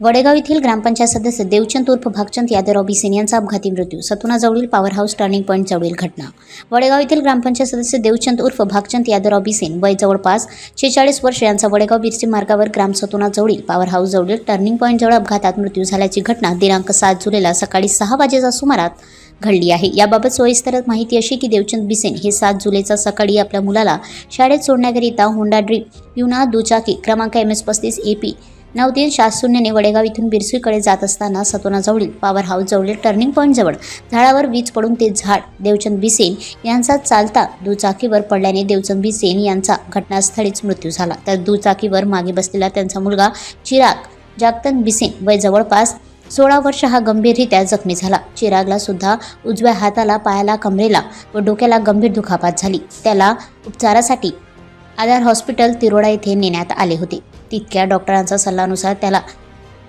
वडेगाव येथील ग्रामपंचायत सदस्य देवचंद उर्फ भागचंद यादवराव बिसेन यांचा अपघाती मृत्यू सतुनाजवळील पॉवर हाऊस टर्निंग पॉईंट जवळील घटना. वडेगाव येथील ग्रामपंचायत सदस्य देवचंद उर्फ भागचंद यादव बिसेन वय जवळपास शेचाळीस वर्ष यांचा वडेगाव बिरसी मार्गावर ग्राम सतुनाजवळील पॉवर हाऊस जवळील टर्निंग पॉईंट जवळ अपघातात मृत्यू झाल्याची घटना दिनांक सात जुलैला सकाळी सहा वाजेच्या सुमारात घडली आहे. याबाबत सोयीस्तर माहिती अशी की देवचंद बिसेन हे सात जुलैचा सकाळी आपल्या मुलाला शाळेत सोडण्याकरिता होंडा ड्रीप युना दुचाकी क्रमांक एम एस पस्तीस ए पी नऊ तीन सात शून्यने वडेगाव इथून बिरसुईकडे जात असताना सतोनाजवळील पॉवर हाऊस जवळील टर्निंग पॉईंटजवळ झाडावर वीज पडून ते झाड देवचंद बिसेन यांचा चालता दुचाकीवर पडल्याने देवचंद बिसेन यांचा घटनास्थळीच मृत्यू झाला. तर दुचाकीवर मागे बसलेला त्यांचा मुलगा चिराग जागतन बिसेन वय जवळपास सोळा वर्ष हा गंभीररित्या जखमी झाला. चिरागला सुद्धा उजव्या हाताला पायाला कमरेला व डोक्याला गंभीर दुखापत झाली. त्याला उपचारासाठी आधार हॉस्पिटल तिरोडा येथे नेण्यात आले होते. तितक्या डॉक्टरांचा सल्लानुसार त्याला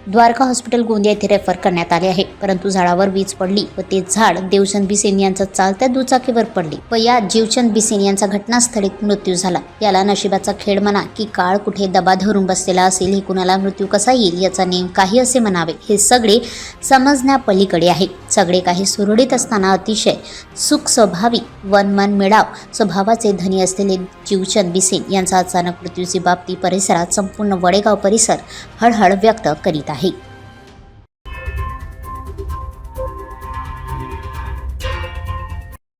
द्वारका हॉस्पिटल गोंदिया येथे रेफर करण्यात आले आहे. परंतु झाडावर वीज पडली व ते झाड देवचंद बिसेन यांचा चालत्या दुचाकीवर पडले व या जीवचंद बिसेन यांचा घटनास्थळीत मृत्यू झाला. याला नशिबाचा खेळ म्हणा की काळ कुठे दबा धरून बसलेला असेल हे कुणाला मृत्यू कसा येईल याचा नेम काही असे म्हणावे. हे सगळे समजण्यापलीकडे आहे. सगळे काही सुरळीत असताना अतिशय सुख स्वभावी वन मन मिळाव स्वभावाचे धनी असलेले जीवचंद बिसेन यांचा अचानक मृत्यूची बाबती परिसरात संपूर्ण वडेगाव परिसर हळहळ व्यक्त करीत आहे